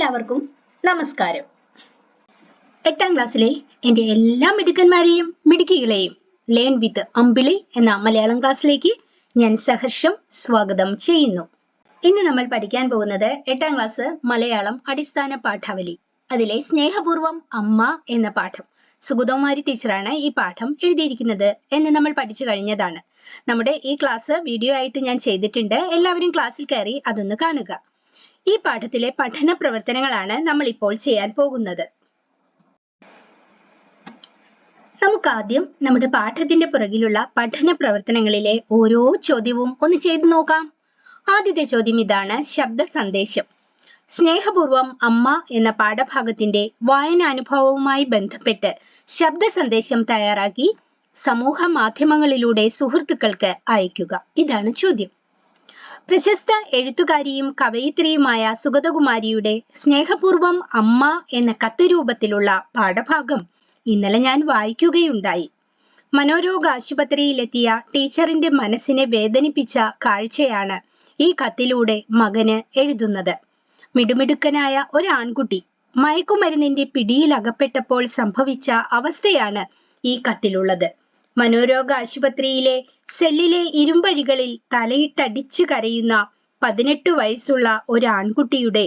എല്ലാവർക്കും നമസ്കാരം. എട്ടാം ക്ലാസ്സിലെ എന്റെ എല്ലാ മിടുക്കന്മാരെയും മിടുക്കികളെയും ലേൺ വിത്ത് അമ്പിളി എന്ന മലയാളം ക്ലാസ്സിലേക്ക് ഞാൻ സഹർഷം സ്വാഗതം ചെയ്യുന്നു. ഇന്ന് നമ്മൾ പഠിക്കാൻ പോകുന്നത് എട്ടാം ക്ലാസ് മലയാളം അടിസ്ഥാന പാഠാവലി അതിലെ സ്നേഹപൂർവം അമ്മ എന്ന പാഠം. സുഗതകുമാരി ടീച്ചറാണ് ഈ പാഠം എഴുതിയിരിക്കുന്നത് എന്ന് നമ്മൾ പഠിച്ചു കഴിഞ്ഞതാണ്. നമ്മുടെ ഈ ക്ലാസ് വീഡിയോ ആയിട്ട് ഞാൻ ചെയ്തിട്ടുണ്ട്. എല്ലാവരും ക്ലാസ്സിൽ കയറി അതൊന്ന് കാണുക. ഈ പാഠത്തിലെ പഠന പ്രവർത്തനങ്ങളാണ് നമ്മൾ ഇപ്പോൾ ചെയ്യാൻ പോകുന്നത്. നമുക്ക് ആദ്യം നമ്മുടെ പാഠത്തിന്റെ പുറകിലുള്ള പഠന പ്രവർത്തനങ്ങളിലെ ഓരോ ചോദ്യവും ഒന്ന് ചെയ്തു നോക്കാം. ആദ്യത്തെ ചോദ്യം ഇതാണ് ശബ്ദ സന്ദേശം. സ്നേഹപൂർവം അമ്മ എന്ന പാഠഭാഗത്തിന്റെ വായനാനുഭവവുമായി ബന്ധപ്പെട്ട് ശബ്ദ സന്ദേശം തയ്യാറാക്കി സമൂഹ മാധ്യമങ്ങളിലൂടെ സുഹൃത്തുക്കൾക്ക് അയക്കുക ഇതാണ് ചോദ്യം. പ്രശസ്ത എഴുത്തുകാരിയും കവയിത്രിയുമായ സുഗതകുമാരിയുടെ സ്നേഹപൂർവം അമ്മ എന്ന കത്ത് രൂപത്തിലുള്ള പാഠഭാഗം ഇന്നലെ ഞാൻ വായിക്കുകയുണ്ടായി. മനോരോഗ ആശുപത്രിയിലെത്തിയ ടീച്ചറിന്റെ മനസ്സിനെ വേദനിപ്പിച്ച കാഴ്ചയാണ് ഈ കത്തിലൂടെ മകന് എഴുതുന്നത്. മിടുമിടുക്കനായ ഒരാൺകുട്ടി മയക്കുമരുന്നിന്റെ പിടിയിലകപ്പെട്ടപ്പോൾ സംഭവിച്ച അവസ്ഥയാണ് ഈ കത്തിലുള്ളത്. മനോരോഗ ആശുപത്രിയിലെ സെല്ലിലെ ഇരുമ്പഴികളിൽ തലയിട്ടടിച്ചു കരയുന്ന പതിനെട്ട് വയസ്സുള്ള ഒരു ആൺകുട്ടിയുടെ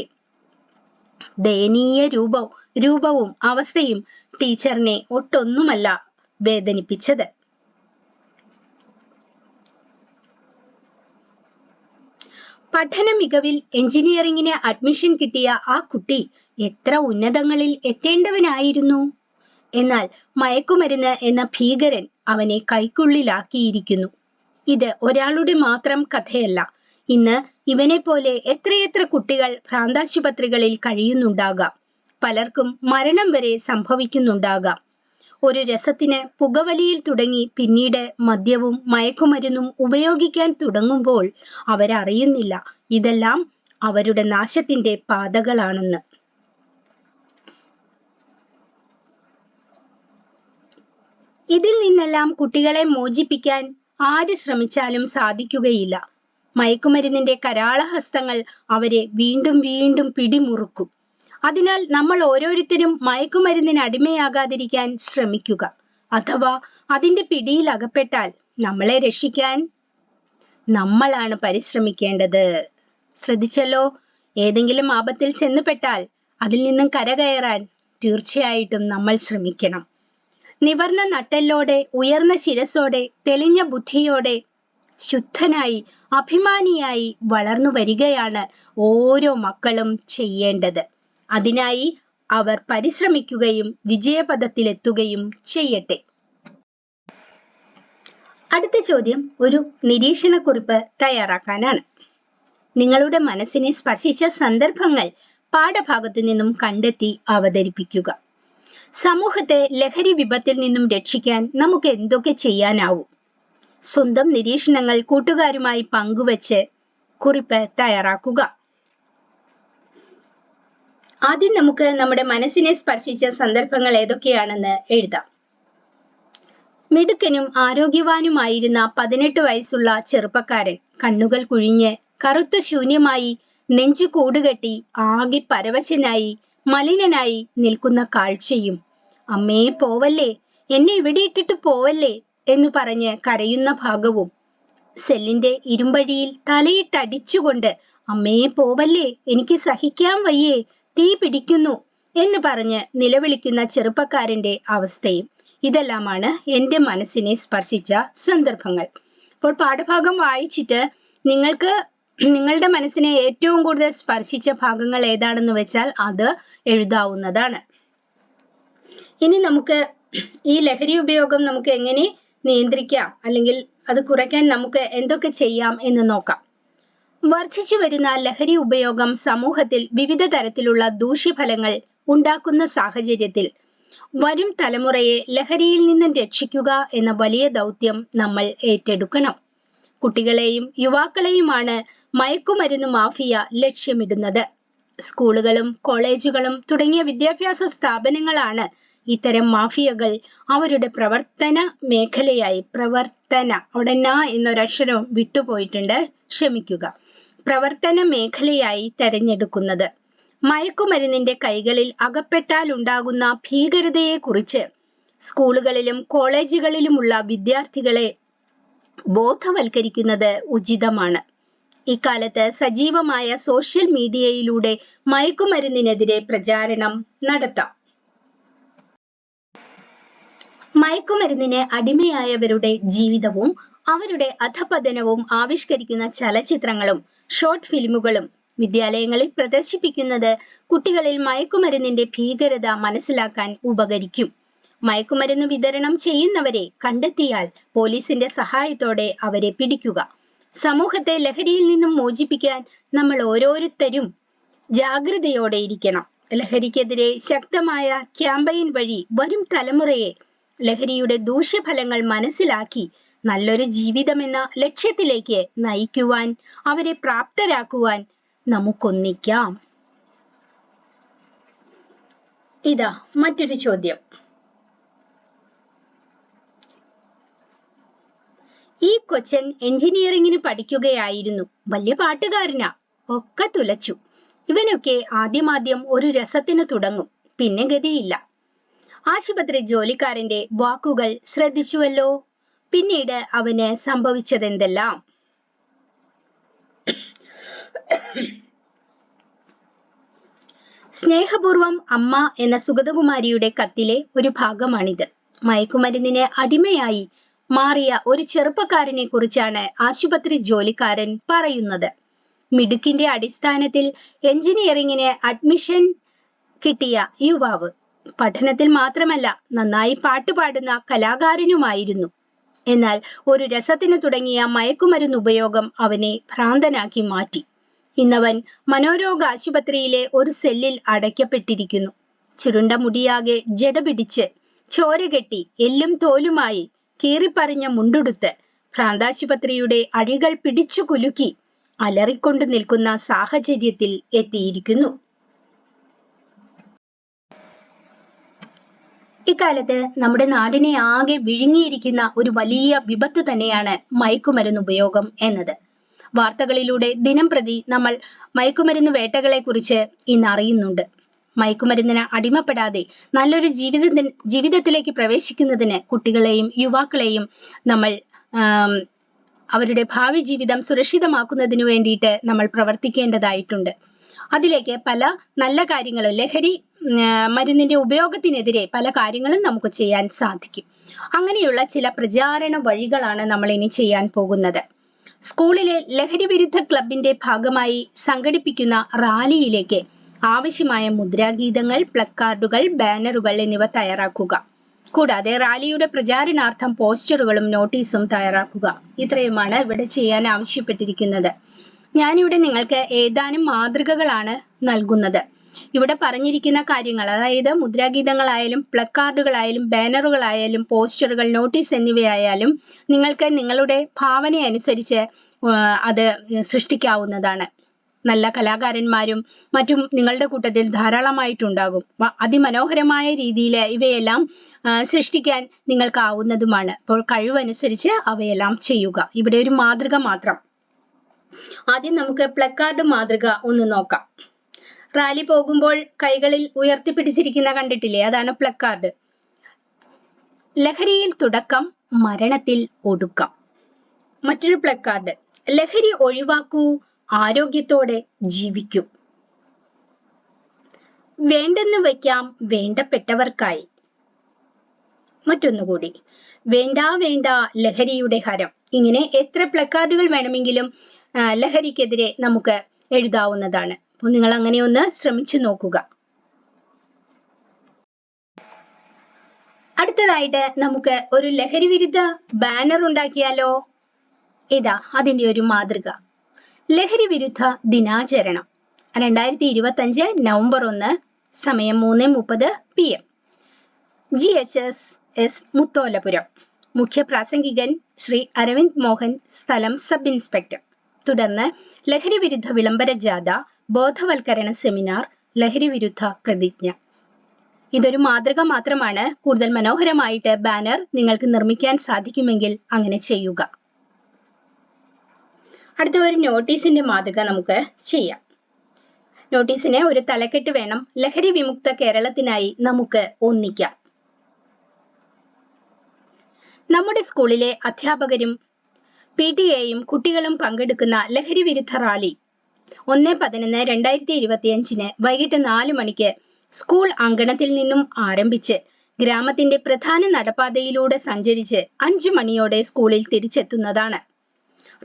ദയനീയ രൂപവും രൂപവും അവസ്ഥയും ടീച്ചറിനെ ഒട്ടൊന്നുമല്ല വേദനിപ്പിച്ചത്. പഠന മികവിൽ എഞ്ചിനീയറിംഗിന് അഡ്മിഷൻ കിട്ടിയ ആ കുട്ടി എത്ര ഉന്നതങ്ങളിൽ എത്തേണ്ടവനായിരുന്നു? എന്നാൽ മയക്കുമരുന്ന് എന്ന ഭീകരൻ അവനെ കൈക്കുള്ളിലാക്കിയിരിക്കുന്നു. ഇത് ഒരാളുടെ മാത്രം കഥയല്ല. ഇന്ന് ഇവനെ പോലെ എത്രയെത്ര കുട്ടികൾ ഭ്രാന്താശുപത്രികളിൽ കഴിയുന്നുണ്ടാകാം. പലർക്കും മരണം വരെ സംഭവിക്കുന്നുണ്ടാകാം. ഒരു രസത്തിന് പുകവലിയിൽ തുടങ്ങി പിന്നീട് മദ്യവും മയക്കുമരുന്നും ഉപയോഗിക്കാൻ തുടങ്ങുമ്പോൾ അവരറിയുന്നില്ല. ഇതെല്ലാം അവരുടെ നാശത്തിന്റെ പാതകളാണെന്ന്. ഇതിൽ നിന്നെല്ലാം കുട്ടികളെ മോചിപ്പിക്കാൻ ആര് ശ്രമിച്ചാലും സാധിക്കുകയില്ല. മയക്കുമരുന്നിന്റെ കരാളഹസ്തങ്ങൾ അവരെ വീണ്ടും വീണ്ടും പിടിമുറുക്കും. അതിനാൽ നമ്മൾ ഓരോരുത്തരും മയക്കുമരുന്നിന് അടിമയാകാതിരിക്കാൻ ശ്രമിക്കുക. അഥവാ അതിന്റെ പിടിയിൽ അകപ്പെട്ടാൽ നമ്മളെ രക്ഷിക്കാൻ നമ്മളാണ് പരിശ്രമിക്കേണ്ടത്. ശ്രദ്ധിച്ചല്ലോ ഏതെങ്കിലും ആപത്തിൽ ചെന്നുപെട്ടാൽ അതിൽ നിന്നും കരകയറാൻ തീർച്ചയായിട്ടും നമ്മൾ ശ്രമിക്കണം. നിവർന്ന നട്ടെല്ലോടെ ഉയർന്ന ശിരസോടെ തെളിഞ്ഞ ബുദ്ധിയോടെ ശുദ്ധനായി അഭിമാനിയായി വളർന്നു വരികയാണ് ഓരോ മക്കളും ചെയ്യേണ്ടത്. അതിനായി അവർ പരിശ്രമിക്കുകയും വിജയപഥത്തിലെത്തുകയും ചെയ്യട്ടെ. അടുത്ത ചോദ്യം ഒരു നിരീക്ഷണ കുറിപ്പ് തയ്യാറാക്കാനാണ്. നിങ്ങളുടെ മനസ്സിനെ സ്പർശിച്ച സന്ദർഭങ്ങൾ പാഠഭാഗത്തു നിന്നും കണ്ടെത്തി അവതരിപ്പിക്കുക. സമൂഹത്തെ ലഹരി വിപത്തിൽ നിന്നും രക്ഷിക്കാൻ നമുക്ക് എന്തൊക്കെ ചെയ്യാനാവും? സ്വന്തം നിരീക്ഷണങ്ങൾ കൂട്ടുകാരുമായി പങ്കുവച്ച് കുറിപ്പ് തയ്യാറാക്കുക. ആദ്യം നമുക്ക് നമ്മുടെ മനസ്സിനെ സ്പർശിച്ച സന്ദർഭങ്ങൾ ഏതൊക്കെയാണെന്ന് എഴുതാം. മിടുക്കനും ആരോഗ്യവാനുമായിരുന്ന പതിനെട്ട് വയസ്സുള്ള ചെറുപ്പക്കാരൻ കണ്ണുകൾ കുഴിഞ്ഞ് കറുത്ത ശൂന്യമായി നെഞ്ചു കൂടുകെട്ടി ആകെ പരവശനായി മലിനനായി നിൽക്കുന്ന കാഴ്ചയും അമ്മേ പോവല്ലേ? എന്നെ ഇവിടെ ഇട്ടിട്ട് പോവല്ലേ? എന്ന് പറഞ്ഞ് കരയുന്ന ഭാഗവും സെല്ലിന്റെ ഇരുമ്പഴിയിൽ തലയിട്ടടിച്ചുകൊണ്ട് അമ്മേ പോവല്ലേ? എനിക്ക് സഹിക്കാൻ വയ്യേ തീ പിടിക്കുന്നു എന്ന് പറഞ്ഞ് നിലവിളിക്കുന്ന ചെറുപ്പക്കാരന്റെ അവസ്ഥയും ഇതെല്ലാമാണ് എന്റെ മനസ്സിനെ സ്പർശിച്ച സന്ദർഭങ്ങൾ. അപ്പോൾ പാഠഭാഗം വായിച്ചിട്ട് നിങ്ങൾക്ക് നിങ്ങളുടെ മനസ്സിനെ ഏറ്റവും കൂടുതൽ സ്പർശിച്ച ഭാഗങ്ങൾ ഏതാണെന്ന് വെച്ചാൽ അത് എഴുതാവുന്നതാണ്. ഇനി നമുക്ക് ഈ ലഹരി ഉപയോഗം നമുക്ക് എങ്ങനെ നിയന്ത്രിക്കാം? അല്ലെങ്കിൽ അത് കുറയ്ക്കാൻ നമുക്ക് എന്തൊക്കെ ചെയ്യാം എന്ന് നോക്കാം. വർദ്ധിച്ചു വരുന്ന ലഹരി ഉപയോഗം സമൂഹത്തിൽ വിവിധ തരത്തിലുള്ള ദൂഷ്യഫലങ്ങൾ ഉണ്ടാക്കുന്ന സാഹചര്യത്തിൽ വരും തലമുറയെ ലഹരിയിൽ നിന്നും രക്ഷിക്കുക എന്ന വലിയ ദൗത്യം നമ്മൾ ഏറ്റെടുക്കണം. കുട്ടികളെയും യുവാക്കളെയുമാണ് മയക്കുമരുന്ന് മാഫിയ ലക്ഷ്യമിടുന്നത്. സ്കൂളുകളും കോളേജുകളും തുടങ്ങിയ വിദ്യാഭ്യാസ സ്ഥാപനങ്ങളാണ് ഇത്തരം മാഫിയകൾ അവരുടെ പ്രവർത്തന മേഖലയായി പ്രവർത്തന അവിടെ ന എന്നൊരക്ഷരം വിട്ടുപോയിട്ടുണ്ട്. ക്ഷമിക്കുക. പ്രവർത്തന മേഖലയായി തെരഞ്ഞെടുക്കുന്നത്. മയക്കുമരുന്നിന്റെ കൈകളിൽ അകപ്പെട്ടാൽ ഉണ്ടാകുന്ന ഭീകരതയെക്കുറിച്ച് സ്കൂളുകളിലും കോളേജുകളിലുമുള്ള വിദ്യാർത്ഥികളെ ബോധവൽക്കരിക്കുന്നത് ഉചിതമാണ്. ഇക്കാലത്ത് സജീവമായ സോഷ്യൽ മീഡിയയിലൂടെ മയക്കുമരുന്നിനെതിരെ പ്രചാരണം നടത്താം. മയക്കുമരുന്നിന് അടിമയായവരുടെ ജീവിതവും അവരുടെ അധപതനവും ആവിഷ്കരിക്കുന്ന ചലച്ചിത്രങ്ങളും ഷോർട്ട് ഫിലിമുകളും വിദ്യാലയങ്ങളിൽ പ്രദർശിപ്പിക്കുന്നത് കുട്ടികളിൽ മയക്കുമരുന്നിന്റെ ഭീകരത മനസ്സിലാക്കാൻ ഉപകരിക്കും. മയക്കുമരുന്ന് വിതരണം ചെയ്യുന്നവരെ കണ്ടെത്തിയാൽ പോലീസിന്റെ സഹായത്തോടെ അവരെ പിടിക്കുക. സമൂഹത്തെ ലഹരിയിൽ നിന്നും മോചിപ്പിക്കാൻ നമ്മൾ ഓരോരുത്തരും ജാഗ്രതയോടെ ഇരിക്കണം. ലഹരിക്കെതിരെ ശക്തമായ ക്യാമ്പയിൻ വഴി വരും തലമുറയെ ലഹരിയുടെ ദൂഷ്യഫലങ്ങൾ മനസ്സിലാക്കി നല്ലൊരു ജീവിതമെന്ന ലക്ഷ്യത്തിലേക്ക് നയിക്കുവാൻ അവരെ പ്രാപ്തരാക്കുവാൻ നമുക്കൊന്നിക്കാം. ഇതാ മറ്റൊരു ചോദ്യം. ഈ കൊച്ചൻ എഞ്ചിനീയറിംഗിന് പഠിക്കുകയായിരുന്നു. വലിയ പാട്ടുകാരനാ. ഒക്കെ തുലച്ചു. ഇവനൊക്കെ ആദ്യമാദ്യം ഒരു രസത്തിന് തുടങ്ങും. പിന്നെ ഗതിയില്ല. ആശുപത്രി ജോലിക്കാരന്റെ വാക്കുകൾ ശ്രദ്ധിച്ചുവല്ലോ? പിന്നീട് അവന് സംഭവിച്ചതെന്തെല്ലാം? സ്നേഹപൂർവം അമ്മ എന്ന സുഗതകുമാരിയുടെ കത്തിലെ ഒരു ഭാഗമാണിത്. മയക്കുമരുന്നിന് അടിമയായി മാറിയ ഒരു ചെറുപ്പക്കാരനെ കുറിച്ചാണ് ആശുപത്രി ജോലിക്കാരൻ പറയുന്നത്. മിടുക്കിന്റെ അടിസ്ഥാനത്തിൽ എഞ്ചിനീയറിംഗിന് അഡ്മിഷൻ കിട്ടിയ യുവാവ് പഠനത്തിൽ മാത്രമല്ല നന്നായി പാട്ടുപാടുന്ന കലാകാരനുമായിരുന്നു. എന്നാൽ ഒരു രസത്തിന് തുടങ്ങിയ മയക്കുമരുന്ന് ഉപയോഗം അവനെ ഭ്രാന്തനാക്കി മാറ്റി. ഇന്നവൻ മനോരോഗ ആശുപത്രിയിലെ ഒരു സെല്ലിൽ അടയ്ക്കപ്പെട്ടിരിക്കുന്നു. ചുരുണ്ട മുടിയാകെ ജട പിടിച്ച് ചോര കെട്ടി എല്ലും തോലുമായി കീറിപ്പറിഞ്ഞ മുണ്ടുടുത്ത് ഭ്രാന്താശുപത്രിയുടെ അഴികൾ പിടിച്ചു കുലുക്കി അലറിക്കൊണ്ട് നിൽക്കുന്ന സാഹചര്യത്തിൽ എത്തിയിരിക്കുന്നു. ഇക്കാലത്ത് നമ്മുടെ നാടിനെ ആകെ വിഴുങ്ങിയിരിക്കുന്ന ഒരു വലിയ വിപത്ത് തന്നെയാണ് മയക്കുമരുന്ന് ഉപയോഗം എന്നത്. വാർത്തകളിലൂടെ ദിനം പ്രതി നമ്മൾ മയക്കുമരുന്ന് വേട്ടകളെ കുറിച്ച് ഇന്ന് അറിയുന്നുണ്ട് മയക്കുമരുന്നിന് അടിമപ്പെടാതെ നല്ലൊരു ജീവിത ജീവിതത്തിലേക്ക് പ്രവേശിക്കുന്നതിന് കുട്ടികളെയും യുവാക്കളെയും നമ്മൾ അവരുടെ ഭാവി ജീവിതം സുരക്ഷിതമാക്കുന്നതിന് വേണ്ടിയിട്ട് നമ്മൾ പ്രവർത്തിക്കേണ്ടതായിട്ടുണ്ട്. അതിലേക്ക് പല നല്ല കാര്യങ്ങളും ലഹരി മരുന്നിന്റെ ഉപയോഗത്തിനെതിരെ പല കാര്യങ്ങളും നമുക്ക് ചെയ്യാൻ സാധിക്കും. അങ്ങനെയുള്ള ചില പ്രചാരണ വഴികളാണ് നമ്മൾ ഇനി ചെയ്യാൻ പോകുന്നത്. സ്കൂളിലെ ലഹരി വിരുദ്ധ ക്ലബിന്റെ ഭാഗമായി സംഘടിപ്പിക്കുന്ന റാലിയിലേക്ക് ആവശ്യമായ മുദ്രാഗീതങ്ങൾ പ്ലക്കാർഡുകൾ ബാനറുകൾ എന്നിവ തയ്യാറാക്കുക. കൂടാതെ റാലിയുടെ പ്രചാരണാർത്ഥം പോസ്റ്ററുകളും നോട്ടീസും തയ്യാറാക്കുക. ഇത്രയുമാണ് ഇവിടെ ചെയ്യാൻ ആവശ്യപ്പെട്ടിരിക്കുന്നത്. ഞാനിവിടെ നിങ്ങൾക്ക് ഏതാനും മാതൃകകളാണ് നൽകുന്നത്. ഇവിടെ പറഞ്ഞിരിക്കുന്ന കാര്യങ്ങൾ അതായത് മുദ്രാഗീതങ്ങളായാലും പ്ലക്കാർഡുകളായാലും ബാനറുകളായാലും പോസ്റ്ററുകൾ നോട്ടീസ് എന്നിവയായാലും നിങ്ങൾക്ക് നിങ്ങളുടെ ഭാവന അനുസരിച്ച് അത് സൃഷ്ടിക്കാവുന്നതാണ്. നല്ല കലാകാരന്മാരും മറ്റും നിങ്ങളുടെ കൂട്ടത്തിൽ ധാരാളമായിട്ടുണ്ടാകും. അതിമനോഹരമായ രീതിയിൽ ഇവയെല്ലാം സൃഷ്ടിക്കാൻ നിങ്ങൾക്കാവുന്നതുമാണ്. അപ്പോൾ കഴിവനുസരിച്ച് അവയെല്ലാം ചെയ്യുക. ഇവിടെ ഒരു മാതൃക മാത്രം. ആദ്യം നമുക്ക് പ്ലക്കാർഡ് മാതൃക ഒന്ന് നോക്കാം. റാലി പോകുമ്പോൾ കൈകളിൽ ഉയർത്തിപ്പിടിച്ചിരിക്കുന്ന കണ്ടിട്ടില്ലേ? അതാണ് പ്ലക്കാർഡ്. ലഹരിയിൽ തുടക്കം മരണത്തിൽ ഒടുക്കം. മറ്റൊരു പ്ലക്കാർഡ്. ലഹരി ഒഴിവാക്കൂ ആരോഗ്യത്തോടെ ജീവിക്കും. വേണ്ടെന്ന് വയ്ക്കാം വേണ്ടപ്പെട്ടവർക്കായി. മറ്റൊന്നുകൂടി വേണ്ട വേണ്ട ലഹരിയുടെ ഹരം. ഇങ്ങനെ എത്ര പ്ലക്കാർഡുകൾ വേണമെങ്കിലും ലഹരിക്കെതിരെ നമുക്ക് എഴുതാവുന്നതാണ്. അപ്പോൾ നിങ്ങൾ അങ്ങനെ ഒന്ന് ശ്രമിച്ചു നോക്കുക. അടുത്തതായിട്ട് നമുക്ക് ഒരു ലഹരി വിരുദ്ധ ബാനർ ഉണ്ടാക്കിയാലോ? ഇതാ അതിന്റെ ഒരു മാതൃക. ലഹരി വിരുദ്ധ ദിനാചരണം. രണ്ടായിരത്തി ഇരുപത്തി അഞ്ച് നവംബർ ഒന്ന് സമയം മൂന്ന് മുപ്പത് P M. G H S S Mutholapuram. മുഖ്യ പ്രാസംഗികൻ ശ്രീ അരവിന്ദ് മോഹൻ സ്ഥലം സബ് ഇൻസ്പെക്ടർ. തുടർന്ന് ലഹരി വിരുദ്ധ വിളംബര ജാഥ ബോധവൽക്കരണ സെമിനാർ ലഹരി വിരുദ്ധ പ്രതിജ്ഞ. ഇതൊരു മാതൃക മാത്രമാണ്. കൂടുതൽ മനോഹരമായിട്ട് ബാനർ നിങ്ങൾക്ക് നിർമ്മിക്കാൻ സാധിക്കുമെങ്കിൽ അങ്ങനെ ചെയ്യുക. അടുത്ത ഒരു നോട്ടീസിന്റെ മാതൃക നമുക്ക് ചെയ്യാം. നോട്ടീസിന് ഒരു തലക്കെട്ട് വേണം ലഹരി വിമുക്ത കേരളത്തിനായി നമുക്ക് ഒന്നിക്കാം. നമ്മുടെ സ്കൂളിലെ അധ്യാപകരും പി ടി എയും കുട്ടികളും പങ്കെടുക്കുന്ന ലഹരി വിരുദ്ധ റാലി ഒന്ന് പതിനൊന്ന് രണ്ടായിരത്തി ഇരുപത്തിയഞ്ചിന് വൈകിട്ട് നാല് മണിക്ക് സ്കൂൾ അങ്കണത്തിൽ നിന്നും ആരംഭിച്ച് ഗ്രാമത്തിന്റെ പ്രധാന നടപ്പാതയിലൂടെ സഞ്ചരിച്ച് അഞ്ചു മണിയോടെ സ്കൂളിൽ തിരിച്ചെത്തുന്നതാണ്.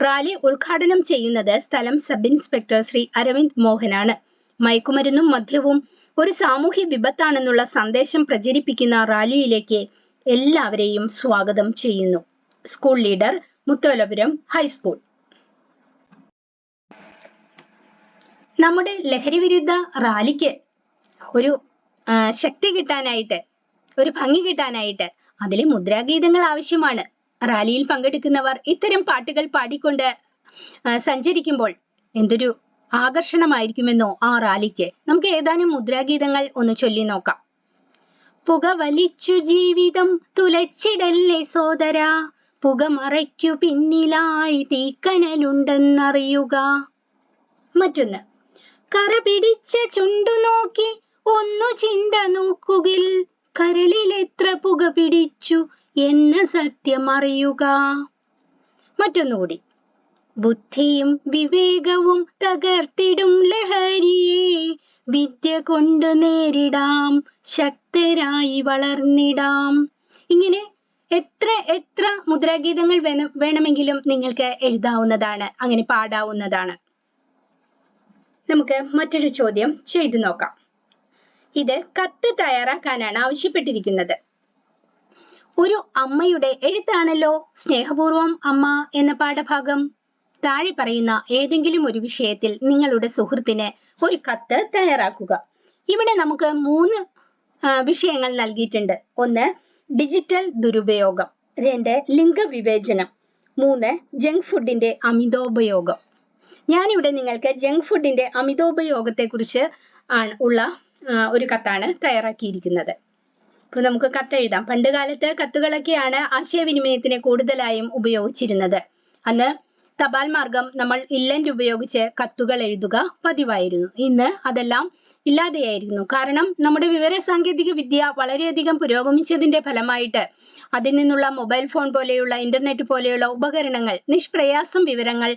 റാലി ഉദ്ഘാടനം ചെയ്യുന്നത് സ്ഥലം സബ് ഇൻസ്പെക്ടർ ശ്രീ അരവിന്ദ് മോഹനാണ്. മയക്കുമരുന്നും മദ്യവും ഒരു സാമൂഹ്യ വിപത്താണെന്നുള്ള സന്ദേശം പ്രചരിപ്പിക്കുന്ന റാലിയിലേക്ക് എല്ലാവരെയും സ്വാഗതം ചെയ്യുന്നു. School leader Mutholapuram high school. നമ്മുടെ ലഹരി വിരുദ്ധ റാലിക്ക് ഒരു ശക്തി കിട്ടാനായിട്ട് ഒരു ഭംഗി കിട്ടാനായിട്ട് അതിലെ മുദ്രാഗീതങ്ങൾ ആവശ്യമാണ്. റാലിയിൽ പങ്കെടുക്കുന്നവർ ഇത്തരം പാട്ടുകൾ പാടിക്കൊണ്ട് സഞ്ചരിക്കുമ്പോൾ എന്തൊരു ആകർഷണമായിരിക്കുമെന്നോ ആ റാലിക്ക്. നമുക്ക് ഏതാനും മുദ്രാഗീതങ്ങൾ ഒന്ന് ചൊല്ലി നോക്കാം. പുക വലിച്ചു ജീവിതം തുലച്ചിടല്ലേ സോദര പുക മറയ്ക്കു പിന്നിലായി തീക്കനലുണ്ടെന്നറിയുക. മറ്റൊന്ന് കറ പിടിച്ച ചുണ്ടു നോക്കി ഒന്നു ചിന്ത നോക്കുകിൽ കരളിൽ എത്ര പുക പിടിച്ചു എന്ന സത്യമറിയുക മറ്റൊന്നുകൂടി. ബുദ്ധിയും വിവേകവും തകർത്തിടും ലഹരിയെ. വിദ്യ കൊണ്ട് നേരിടാം ശക്തരായി വളർന്നിടാം. ഇങ്ങനെ എത്ര എത്ര മുദ്രാഗീതങ്ങൾ വേണം വേണമെങ്കിലും നിങ്ങൾക്ക് എഴുതാവുന്നതാണ് അങ്ങനെ പാടാവുന്നതാണ്. നമുക്ക് മറ്റൊരു ചോദ്യം ചെയ്തു നോക്കാം. ഇത് കത്ത് തയ്യാറാക്കാനാണ് ആവശ്യപ്പെട്ടിരിക്കുന്നത്. ഒരു അമ്മയുടെ എഴുത്താണല്ലോ സ്നേഹപൂർവം അമ്മ എന്ന പാഠഭാഗം. താഴെ പറയുന്ന ഏതെങ്കിലും ഒരു വിഷയത്തിൽ നിങ്ങളുടെ സുഹൃത്തിന് ഒരു കത്ത് തയ്യാറാക്കുക. ഇവിടെ നമുക്ക് മൂന്ന് വിഷയങ്ങൾ നൽകിയിട്ടുണ്ട്. ഒന്ന് ഡിജിറ്റൽ ദുരുപയോഗം. രണ്ട് ലിംഗവിവേചനം. മൂന്ന് ജങ്ക് ഫുഡിന്റെ അമിതോപയോഗം. ഞാനിവിടെ നിങ്ങൾക്ക് ജങ്ക് ഫുഡിന്റെ അമിതോപയോഗത്തെ കുറിച്ച് ആണ് ഉള്ള ഒരു കത്താണ് തയ്യാറാക്കിയിരിക്കുന്നത്. ഇപ്പൊ നമുക്ക് കത്തെഴുതാം. പണ്ട് കാലത്ത് കത്തുകളൊക്കെയാണ് ആശയവിനിമയത്തിന് കൂടുതലായും ഉപയോഗിച്ചിരുന്നത്. അന്ന് തപാൽ മാർഗം നമ്മൾ ഇല്ലന്റ് ഉപയോഗിച്ച് കത്തുകൾ എഴുതുക പതിവായിരുന്നു. ഇന്ന് അതെല്ലാം ഇല്ലാതെയായിരുന്നു. കാരണം നമ്മുടെ വിവര സാങ്കേതിക വിദ്യ വളരെയധികം പുരോഗമിച്ചതിന്റെ ഫലമായിട്ട് അതിൽ നിന്നുള്ള മൊബൈൽ ഫോൺ പോലെയുള്ള ഇന്റർനെറ്റ് പോലെയുള്ള ഉപകരണങ്ങൾ നിഷ്പ്രയാസം വിവരങ്ങൾ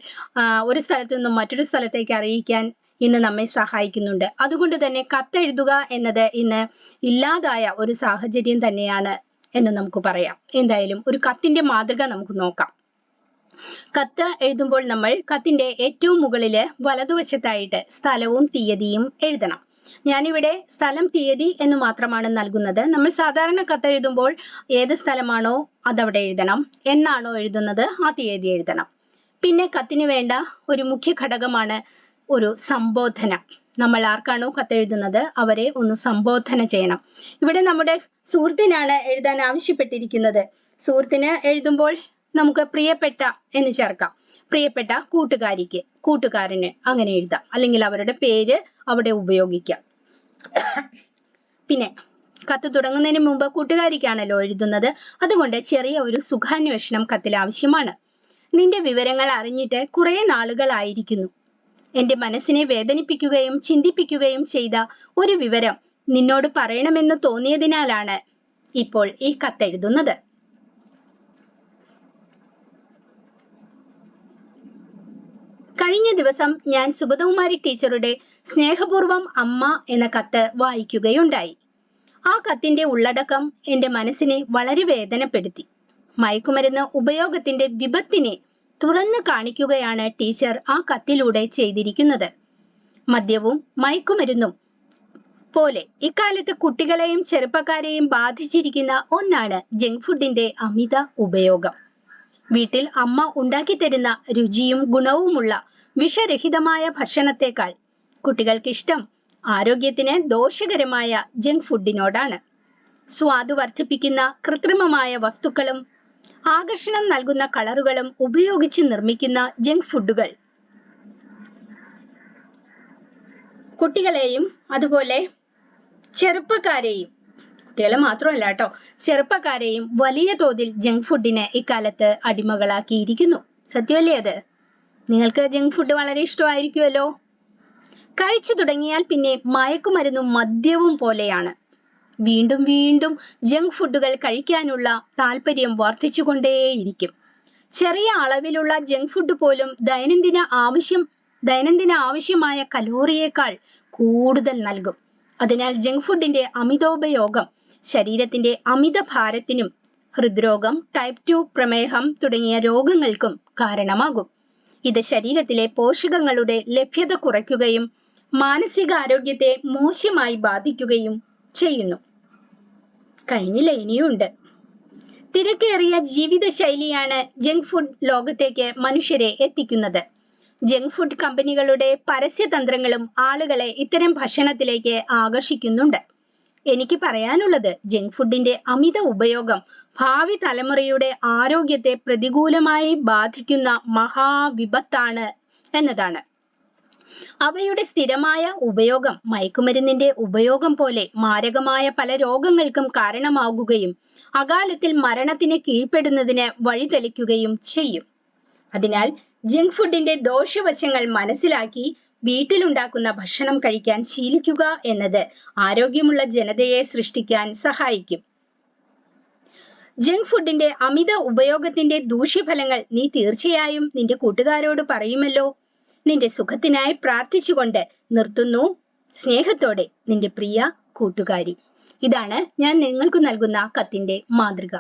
ഒരു സ്ഥലത്തു നിന്നും മറ്റൊരു സ്ഥലത്തേക്ക് അറിയിക്കാൻ ഇന്ന് നമ്മെ സഹായിക്കുന്നുണ്ട്. അതുകൊണ്ട് തന്നെ കത്തെഴുതുക എന്നത് ഇന്ന് ഇല്ലാതായ ഒരു സാഹചര്യം തന്നെയാണ് എന്ന് നമുക്ക് പറയാം. എന്തായാലും ഒരു കത്തിന്റെ മാതൃക നമുക്ക് നോക്കാം. കത്ത് എഴുതുമ്പോൾ നമ്മൾ കത്തിന്റെ ഏറ്റവും മുകളിൽ വലതുവശത്തായിട്ട് സ്ഥലവും തീയതിയും എഴുതണം. ഞാനിവിടെ സ്ഥലം തീയതി എന്ന് മാത്രമാണ് നൽകുന്നത്. നമ്മൾ സാധാരണ കത്തെഴുതുമ്പോൾ ഏത് സ്ഥലമാണോ അതവിടെ എഴുതണം. എന്നാണോ എഴുതുന്നത് ആ തീയതി എഴുതണം. പിന്നെ കത്തിന് വേണ്ട ഒരു മുഖ്യ ഘടകമാണ് ഒരു സംബോധന. നമ്മൾ ആർക്കാണോ കത്തെഴുതുന്നത് അവരെ ഒന്ന് സംബോധന ചെയ്യണം. ഇവിടെ നമ്മുടെ സുഹൃത്തിനാണ് എഴുതാൻ ആവശ്യപ്പെട്ടിരിക്കുന്നത്. സുഹൃത്തിന് എഴുതുമ്പോൾ നമുക്ക് പ്രിയപ്പെട്ട എന്ന് ചേർക്കാം. പ്രിയപ്പെട്ട കൂട്ടുകാരിക്ക് കൂട്ടുകാരന് അങ്ങനെ എഴുതാം. അല്ലെങ്കിൽ അവരുടെ പേര് അവിടെ ഉപയോഗിക്കാം. പിന്നെ കത്ത് തുടങ്ങുന്നതിന് മുമ്പ് കൂട്ടുകാരിക്കാണല്ലോ എഴുതുന്നത്. അതുകൊണ്ട് ചെറിയ ഒരു സുഖാന്വേഷണം കത്തിൽ ആവശ്യമാണ്. നിന്റെ വിവരങ്ങൾ അറിഞ്ഞിട്ട് കുറെ നാളുകളായിരിക്കുന്നു. എന്റെ മനസ്സിനെ വേദനിപ്പിക്കുകയും ചിന്തിപ്പിക്കുകയും ചെയ്ത ഒരു വിവരം നിന്നോട് പറയണമെന്ന് തോന്നിയതിനാലാണ് ഇപ്പോൾ ഈ കത്തെഴുതുന്നത് കഴിഞ്ഞ ദിവസം ഞാൻ സുഗതകുമാരി ടീച്ചറുടെ സ്നേഹപൂർവം അമ്മ എന്ന കത്ത് വായിക്കുകയുണ്ടായി. ആ കത്തിന്റെ ഉള്ളടക്കം എന്റെ മനസ്സിനെ വളരെ വേദനപ്പെടുത്തി. മയക്കുമരുന്ന് ഉപയോഗത്തിന്റെ വിപത്തിനെ തുറന്നു കാണിക്കുകയാണ് ടീച്ചർ ആ കത്തിലൂടെ ചെയ്തിരിക്കുന്നത്. മദ്യവും മയക്കുമരുന്നും പോലെ ഇക്കാലത്ത് കുട്ടികളെയും ചെറുപ്പക്കാരെയും ബാധിച്ചിരിക്കുന്ന ഒന്നാണ് ജങ്ക് ഫുഡിന്റെ അമിത ഉപയോഗം. വീട്ടിൽ അമ്മ ഉണ്ടാക്കി തരുന്ന രുചിയും ഗുണവുമുള്ള വിഷരഹിതമായ ഭക്ഷണത്തെക്കാൾ കുട്ടികൾക്ക് ഇഷ്ടം ആരോഗ്യത്തിന് ദോഷകരമായ ജങ്ക് ഫുഡിനോടാണ്. സ്വാദ് വർദ്ധിപ്പിക്കുന്ന കൃത്രിമമായ വസ്തുക്കളും ആകർഷണം നൽകുന്ന കളറുകളും ഉപയോഗിച്ച് നിർമ്മിക്കുന്ന ജങ്ക് ഫുഡുകൾ കുട്ടികളെയും അതുപോലെ ചെറുപ്പക്കാരെയും കുട്ടികളെ മാത്രമല്ല കേട്ടോ ചെറുപ്പക്കാരെയും വലിയ തോതിൽ ജങ്ക് ഫുഡിനെ ഇക്കാലത്ത് അടിമകളാക്കിയിരിക്കുന്നു. സത്യമല്ലേ അത്? നിങ്ങൾക്ക് ജങ്ക് ഫുഡ് വളരെ ഇഷ്ടമായിരിക്കുമല്ലോ? കഴിച്ചു തുടങ്ങിയാൽ പിന്നെ മയക്കുമരുന്നും മദ്യവും പോലെയാണ്. വീണ്ടും വീണ്ടും ജങ്ക് ഫുഡുകൾ കഴിക്കാനുള്ള താല്പര്യം വർദ്ധിച്ചുകൊണ്ടേയിരിക്കും. ചെറിയ അളവിലുള്ള ജങ്ക് ഫുഡ് പോലും ദൈനംദിന ആവശ്യം ദൈനംദിന ആവശ്യമായ കലോറിയേക്കാൾ കൂടുതൽ നൽകും. അതിനാൽ ജങ്ക് ഫുഡിന്റെ അമിതോപയോഗം ശരീരത്തിന്റെ അമിത ഭാരത്തിനും ഹൃദ്രോഗം ടൈപ്പ് ടു പ്രമേഹം തുടങ്ങിയ രോഗങ്ങൾക്കും കാരണമാകും. ഇത് ശരീരത്തിലെ പോഷകങ്ങളുടെ ലഭ്യത കുറയ്ക്കുകയും മാനസികാരോഗ്യത്തെ മോശമായി ബാധിക്കുകയും ചെയ്യുന്നു. കഴിഞ്ഞില്ല ഇനിയുണ്ട്. തിരക്കേറിയ ജീവിതശൈലിയാണ് ജങ്ക് ഫുഡ് ലോകത്തേക്ക് മനുഷ്യരെ എത്തിക്കുന്നത്. ജങ്ക് ഫുഡ് കമ്പനികളുടെ പരസ്യതന്ത്രങ്ങളും ആളുകളെ ഇത്തരം ഭക്ഷണത്തിലേക്ക് ആകർഷിക്കുന്നുണ്ട്. എനിക്ക് പറയാനുള്ളത് ജങ്ക് ഫുഡിന്റെ അമിത ഉപയോഗം ഭാവി തലമുറയുടെ ആരോഗ്യത്തെ പ്രതികൂലമായി ബാധിക്കുന്ന മഹാവിപത്താണ് എന്നതാണ്. അവയുടെ സ്ഥിരമായ ഉപയോഗം മയക്കുമരുന്നിന്റെ ഉപയോഗം പോലെ മാരകമായ പല രോഗങ്ങൾക്കും കാരണമാകുകയും അകാലത്തിൽ മരണത്തിന് കീഴ്പ്പെടുന്നതിന് വഴിതെളിക്കുകയും ചെയ്യും. അതിനാൽ ജങ്ക് ഫുഡിന്റെ ദോഷവശങ്ങൾ മനസ്സിലാക്കി വീട്ടിലുണ്ടാക്കുന്ന ഭക്ഷണം കഴിക്കാൻ ശീലിക്കുക എന്നത് ആരോഗ്യമുള്ള ജനതയെ സൃഷ്ടിക്കാൻ സഹായിക്കും. ജങ്ക് ഫുഡിന്റെ അമിത ഉപയോഗത്തിന്റെ ദൂഷ്യഫലങ്ങൾ നീ തീർച്ചയായും നിന്റെ കൂട്ടുകാരോട് പറയുമല്ലോ. നിന്റെ സുഖത്തിനായി പ്രാർത്ഥിച്ചുകൊണ്ട് നിർത്തുന്നു. സ്നേഹത്തോടെ നിന്റെ പ്രിയ കൂട്ടുകാരി. ഇതാണ് ഞാൻ നിങ്ങൾക്ക് നൽകുന്ന കത്തിന്റെ മാതൃക.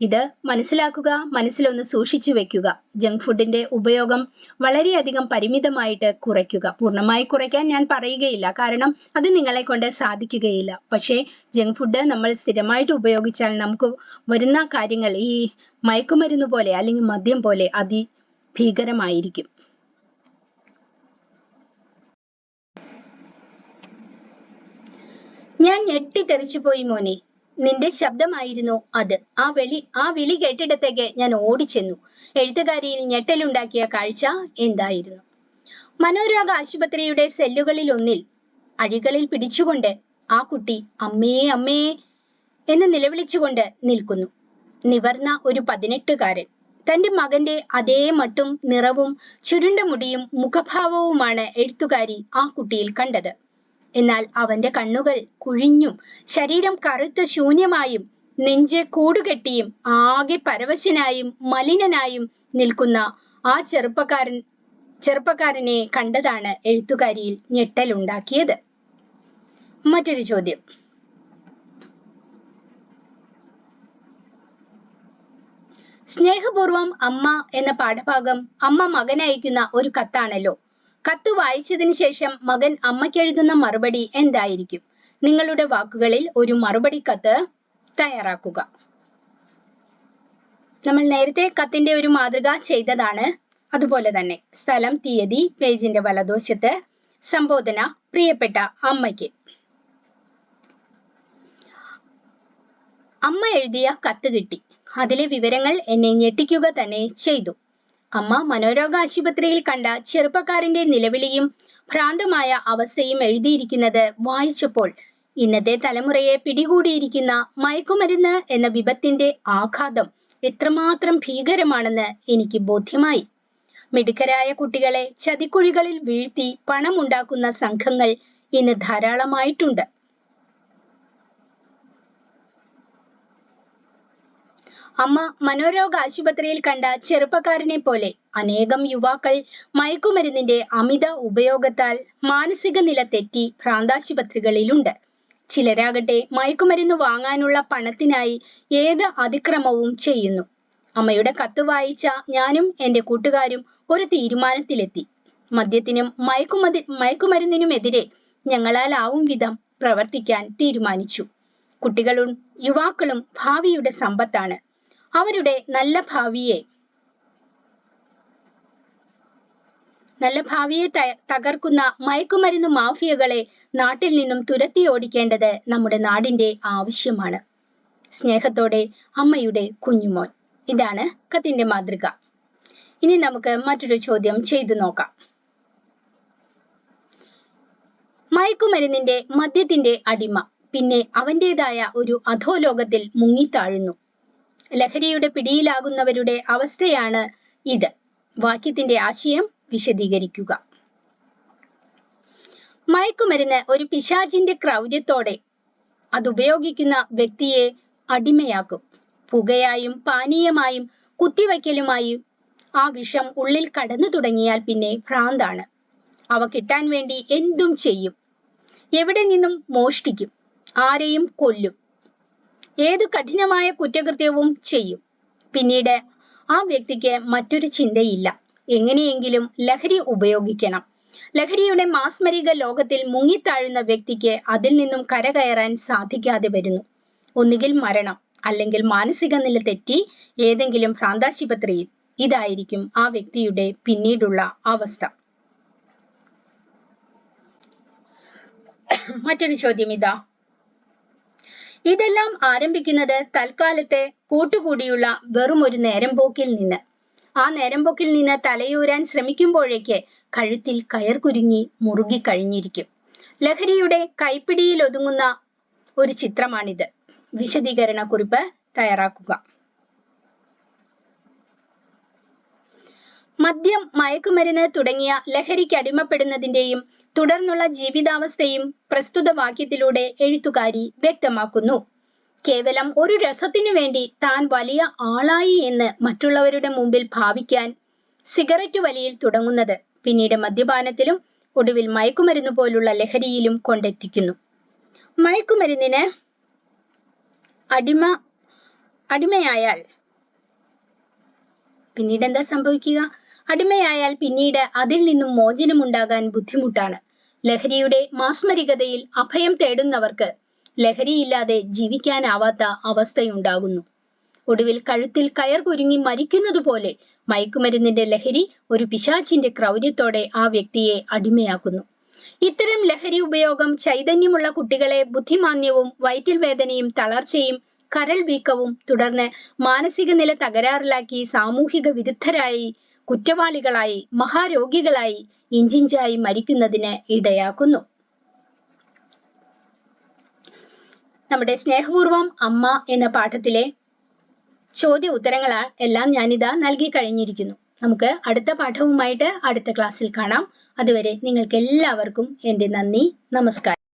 ഇത് മനസ്സിലാക്കുക മനസ്സിലൊന്ന് സൂക്ഷിച്ചു വെക്കുക. ജങ്ക് ഫുഡിന്റെ ഉപയോഗം വളരെയധികം പരിമിതമായിട്ട് കുറയ്ക്കുക. പൂർണമായി കുറയ്ക്കാൻ ഞാൻ പറയുകയില്ല. കാരണം അത് നിങ്ങളെ കൊണ്ട് സാധിക്കുകയില്ല. പക്ഷേ ജങ്ക് ഫുഡ് നമ്മൾ സ്ഥിരമായിട്ട് ഉപയോഗിച്ചാൽ നമുക്ക് വരുന്ന കാര്യങ്ങൾ ഈ മയക്കുമരുന്ന് പോലെ അല്ലെങ്കിൽ മദ്യം പോലെ അതി ഭീകരമായിരിക്കും ഞാൻ ഞെട്ടിത്തെറിച്ചുപോയി മോനെ. നിന്റെ ശബ്ദമായിരുന്നു അത്. ആ വെളി ആ വിളി കേട്ടിടത്തേക്ക് ഞാൻ ഓടിച്ചെന്നു. എഴുത്തുകാരിയിൽ ഞെട്ടലുണ്ടാക്കിയ കാഴ്ച എന്തായിരുന്നു? മനോരോഗ ആശുപത്രിയുടെ സെല്ലുകളിൽ ഒന്നിൽ അഴികളിൽ പിടിച്ചുകൊണ്ട് ആ കുട്ടി അമ്മേ അമ്മേ എന്ന് നിലവിളിച്ചുകൊണ്ട് നിൽക്കുന്നു. നിവർന്ന ഒരു പതിനെട്ടുകാരൻ. തന്റെ മകന്റെ അതേ മട്ടും നിറവും ചുരുണ്ട മുടിയും മുഖഭാവവുമാണ് എഴുത്തുകാരി ആ കുട്ടിയിൽ കണ്ടത്. എന്നാൽ അവന്റെ കണ്ണുകൾ കുഴിഞ്ഞും ശരീരം കറുത്ത ശൂന്യമായും നെഞ്ച് കൂടുകെട്ടിയും ആകെ പരവശനായും മലിനനായും നിൽക്കുന്ന ആ ചെറുപ്പക്കാരൻ ചെറുപ്പക്കാരനെ കണ്ടതാണ് എഴുത്തുകാരിയിൽ ഞെട്ടലുണ്ടാക്കിയത് മറ്റൊരു ചോദ്യം. സ്നേഹപൂർവം അമ്മ എന്ന പാഠഭാഗം അമ്മ മകനയക്കുന്ന ഒരു കത്താണല്ലോ. കത്ത് വായിച്ചതിന് ശേഷം മകൻ അമ്മയ്ക്ക് എഴുതുന്ന മറുപടി എന്തായിരിക്കും? നിങ്ങളുടെ വാക്കുകളിൽ ഒരു മറുപടി കത്ത് തയ്യാറാക്കുക. നമ്മൾ നേരത്തെ കത്തിന്റെ ഒരു മാതൃക ചെയ്തതാണ്. അതുപോലെ തന്നെ സ്ഥലം തീയതി പേജിന്റെ വലതുവശത്ത് സംബോധന പ്രിയപ്പെട്ട അമ്മയ്ക്ക്. അമ്മ എഴുതിയ കത്ത് കിട്ടി. അതിലെ വിവരങ്ങൾ എന്നെ ഞെട്ടിക്കുക തന്നെ ചെയ്തു. അമ്മ മനോരോഗ ആശുപത്രിയിൽ കണ്ട ചെറുപ്പക്കാരന്റെ നിലവിളിയും ഭ്രാന്തമായ അവസ്ഥയും എഴുതിയിരിക്കുന്നത് വായിച്ചപ്പോൾ ഇന്നത്തെ തലമുറയെ പിടികൂടിയിരിക്കുന്ന മയക്കുമരുന്ന് എന്ന വിപത്തിന്റെ ആഘാതം എത്രമാത്രം ഭീകരമാണെന്ന് എനിക്ക് ബോധ്യമായി. മിടുക്കരായ കുട്ടികളെ ചതിക്കുഴികളിൽ വീഴ്ത്തി പണമുണ്ടാക്കുന്ന സംഘങ്ങൾ ഇന്ന് ധാരാളമായിട്ടുണ്ട്. അമ്മ മനോരോഗ ആശുപത്രിയിൽ കണ്ട ചെറുപ്പക്കാരനെ പോലെ അനേകം യുവാക്കൾ മയക്കുമരുന്നിന്റെ അമിത ഉപയോഗത്താൽ മാനസിക നില തെറ്റി ഭ്രാന്താശുപത്രികളിലുണ്ട്. ചിലരാകട്ടെ മയക്കുമരുന്ന് വാങ്ങാനുള്ള പണത്തിനായി ഏത് അതിക്രമവും ചെയ്യുന്നു. അമ്മയുടെ കത്ത് വായിച്ച ഞാനും എന്റെ കൂട്ടുകാരും ഒരു തീരുമാനത്തിലെത്തി. മദ്യത്തിനും മയക്കുമതി മയക്കുമരുന്നിനുമെതിരെ ഞങ്ങളാലാവും വിധം പ്രവർത്തിക്കാൻ തീരുമാനിച്ചു. കുട്ടികളും യുവാക്കളും ഭാവിയുടെ സമ്പത്താണ്. അവരുടെ നല്ല ഭാവിയെ. നല്ല ഭാവിയെ തകർക്കുന്ന മയക്കുമരുന്ന് മാഫിയകളെ നാട്ടിൽ നിന്നും തുരത്തി ഓടിക്കേണ്ടത് നമ്മുടെ നാടിന്റെ ആവശ്യമാണ്. സ്നേഹത്തോടെ അമ്മയുടെ കുഞ്ഞുമോൻ. ഇതാണ് കത്തിന്റെ മാതൃക. ഇനി നമുക്ക് മറ്റൊരു ചോദ്യം ചെയ്തു നോക്കാം. മയക്കുമരുന്നിന്റെ മദ്യത്തിന്റെ അടിമ പിന്നെ അവന്റേതായ ഒരു അധോലോകത്തിൽ മുങ്ങിത്താഴുന്നു. ലഹരിയുടെ പിടിയിലാകുന്നവരുടെ അവസ്ഥയാണ് ഇത്. വാക്യത്തിന്റെ ആശയം വിശദീകരിക്കുക. മയക്കുമരുന്ന് ഒരു പിശാചിന്റെ ക്രൗര്യത്തോടെ അതുപയോഗിക്കുന്ന വ്യക്തിയെ അടിമയാക്കും. പുകയായും പാനീയമായും കുത്തിവയ്ക്കലുമായും ആ വിഷം ഉള്ളിൽ കടന്നു തുടങ്ങിയാൽ പിന്നെ ഭ്രാന്താണ്. അവ കിട്ടാൻ വേണ്ടി എന്തും ചെയ്യും. എവിടെ നിന്നും മോഷ്ടിക്കും? ആരെയും കൊല്ലും? ഏതു കഠിനമായ കുറ്റകൃത്യവും ചെയ്യും. പിന്നീട് ആ വ്യക്തിക്ക് മറ്റൊരു ചിന്തയില്ല. എങ്ങനെയെങ്കിലും ലഹരി ഉപയോഗിക്കണം. ലഹരിയുടെ മാസ്മരിക ലോകത്തിൽ മുങ്ങിത്താഴുന്ന വ്യക്തിക്ക് അതിൽ നിന്നും കരകയറാൻ സാധിക്കാതെ വരുന്നു. ഒന്നുകിൽ മരണം അല്ലെങ്കിൽ മാനസിക നില തെറ്റി ഏതെങ്കിലും ഭ്രാന്താശുപത്രിയിൽ. ഇതായിരിക്കും ആ വ്യക്തിയുടെ പിന്നീടുള്ള അവസ്ഥ. മറ്റൊരു ചോദ്യം ഇതാ. ഇതെല്ലാം ആരംഭിക്കുന്നത് തൽക്കാലത്തെ കൂട്ടുകൂടിയുള്ള വെറും ഒരു നേരം പോക്കിൽ നിന്ന്. ആ നേരം പോക്കിൽ നിന്ന് തലയൂരാൻ ശ്രമിക്കുമ്പോഴേക്ക് കഴുത്തിൽ കയർ കുരുങ്ങി മുറുകി കഴിഞ്ഞിരിക്കും. ലഹരിയുടെ കൈപ്പിടിയിൽ ഒതുങ്ങുന്ന ഒരു ചിത്രമാണിത്. വിശദീകരണ കുറിപ്പ് തയ്യാറാക്കുക. മദ്യം മയക്കുമരുന്ന് തുടങ്ങിയ ലഹരിക്ക് അടിമപ്പെടുന്നതിന്റെയും തുടർന്നുള്ള ജീവിതാവസ്ഥയും പ്രസ്തുത വാക്യത്തിലൂടെ എഴുത്തുകാരി വ്യക്തമാക്കുന്നു. കേവലം ഒരു രസത്തിനു വേണ്ടി താൻ വലിയ ആളായി എന്ന് മറ്റുള്ളവരുടെ മുമ്പിൽ ഭാവിക്കാൻ സിഗരറ്റ് വലിയിൽ തുടങ്ങുന്നത് പിന്നീട് മദ്യപാനത്തിലും ഒടുവിൽ മയക്കുമരുന്ന് പോലുള്ള ലഹരിയിലും കൊണ്ടെത്തിക്കുന്നു. മയക്കുമരുന്നിന് അടിമ അടിമയായാൽ പിന്നീട് എന്താ സംഭവിക്കുക? അടിമയായാൽ പിന്നീട് അതിൽ നിന്നും മോചനമുണ്ടാകാൻ ബുദ്ധിമുട്ടാണ്. ലഹരിയുടെ മാസ്മരികതയിൽ അഭയം തേടുന്നവർക്ക് ലഹരിയില്ലാതെ ജീവിക്കാനാവാത്ത അവസ്ഥയുണ്ടാകുന്നു. ഒടുവിൽ കഴുത്തിൽ കയർ കുരുങ്ങി മരിക്കുന്നതുപോലെ മയക്കുമരുന്നിന്റെ ലഹരി ഒരു പിശാചിന്റെ ക്രൗര്യത്തോടെ ആ വ്യക്തിയെ അടിമയാക്കുന്നു. ഇത്തരം ലഹരി ഉപയോഗം ചൈതന്യമുള്ള കുട്ടികളെ ബുദ്ധിമാന്യവും വയറ്റിൽ വേദനയും തളർച്ചയും കരൾ വീക്കവും തുടർന്ന് മാനസിക നില തകരാറിലാക്കി സാമൂഹിക വിരുദ്ധരായി കുറ്റവാളികളായി മഹാരോഗികളായി ഇഞ്ചിഞ്ചായി മരിക്കുന്നതിന് ഇടയാക്കുന്നു. നമ്മുടെ സ്നേഹപൂർവം അമ്മ എന്ന പാഠത്തിലെ ചോദ്യ ഉത്തരങ്ങൾ എല്ലാം ഞാനിതാ നൽകി കഴിഞ്ഞിരിക്കുന്നു. നമുക്ക് അടുത്ത പാഠവുമായിട്ട് അടുത്ത ക്ലാസ്സിൽ കാണാം. അതുവരെ നിങ്ങൾക്ക് എല്ലാവർക്കും എന്റെ നന്ദി നമസ്കാരം.